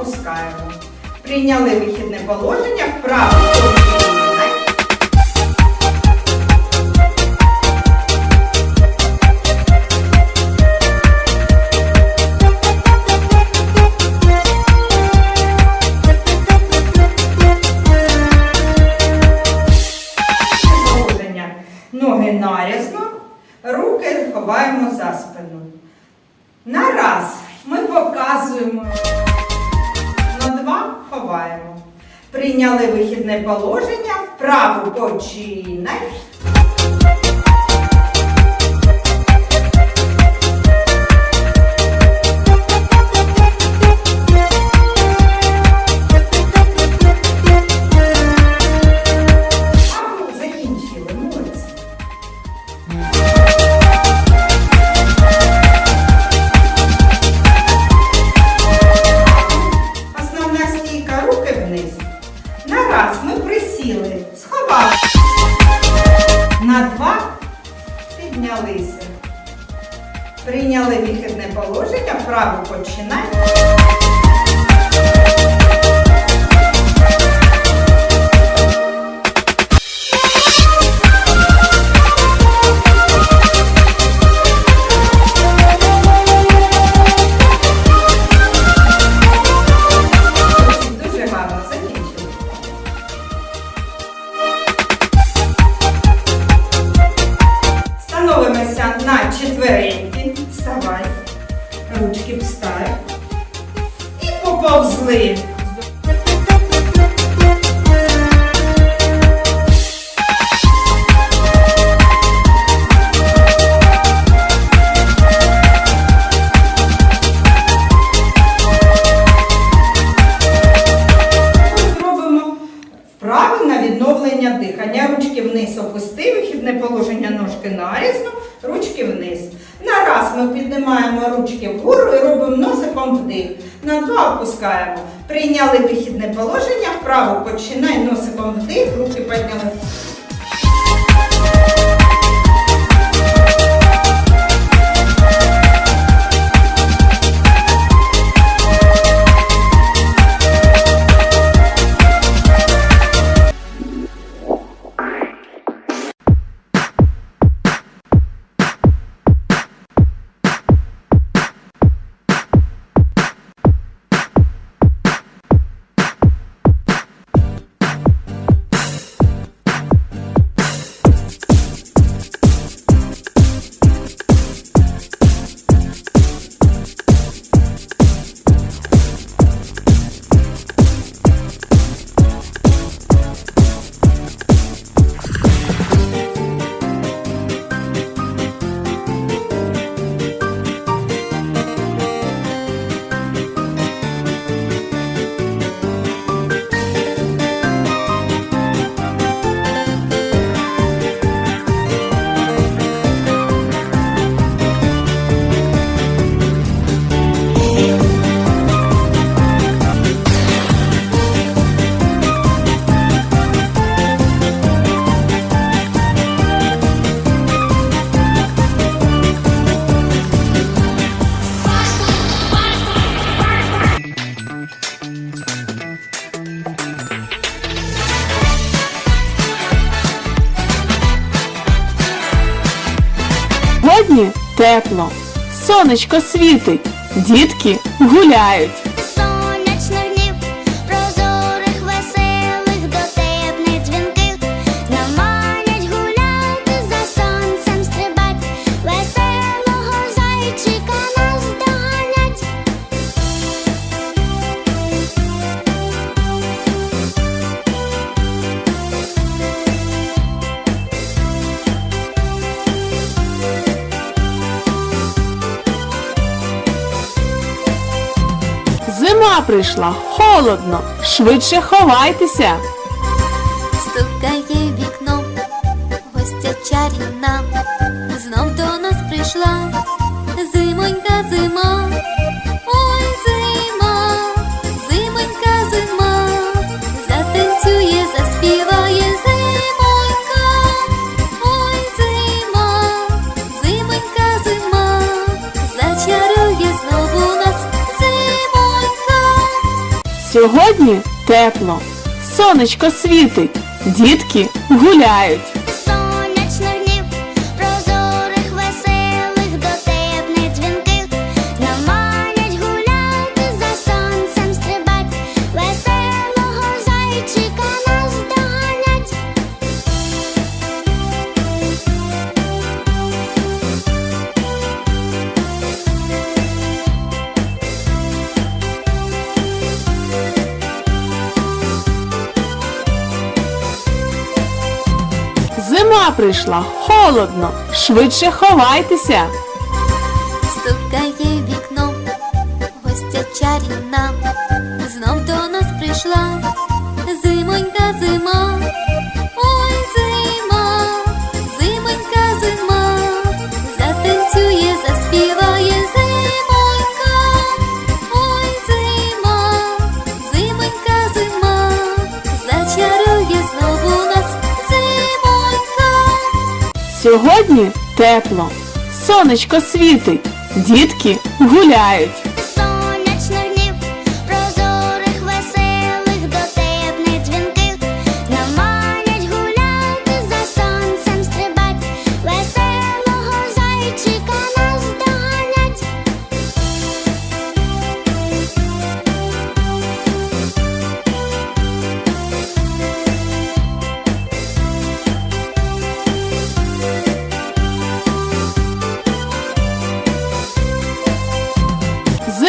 опускаємо. Прийняли вихідне положення, вправо. Ноги нарізно, руки ховаємо за спину. На раз ми показуємо. Прийняли вихідне положення, вправу починай. Піднялися. Прийняли вихідне положення, вправо починай. Дихання. Ручки вниз опусти, вихідне положення ножки нарізно, ручки вниз. На раз ми піднімаємо ручки вгору і робимо носиком вдих. На два опускаємо. Прийняли вихідне положення, вправо починай носиком вдих, руки підняли. Сьогодні тепло, сонечко світить, дітки гуляють. Зима прийшла, холодно, швидше ховайтеся. Стукає вікно, гостя чарівна, знов до нас прийшла. Зимонька зима, Сьогодні тепло, сонечко світить, дітки гуляють. Прийшла, холодно, швидше ховайтеся. Стукає вікно, гостя чарівна, Сьогодні тепло, сонечко світить, дітки гуляють.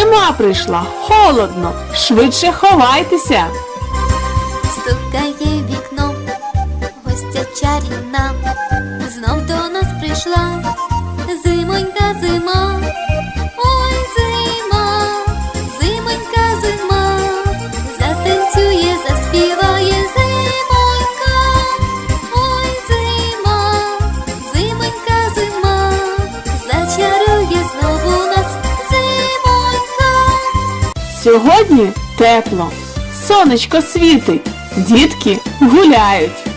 Зима прийшла, холодно, швидше ховайтеся. Стукає вікно, гостя чарівна, знов до нас прийшла, Сьогодні тепло, сонечко світить, дітки гуляють.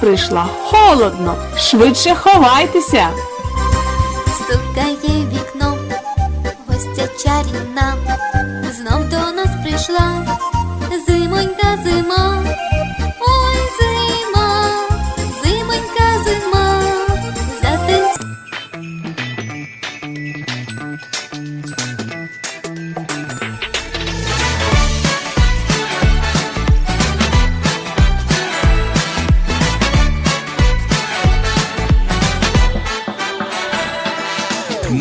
Прийшла, холодно, швидше ховайтеся. Стукає вікно, гостя чарівна, знов до нас прийшла, зимонька зима,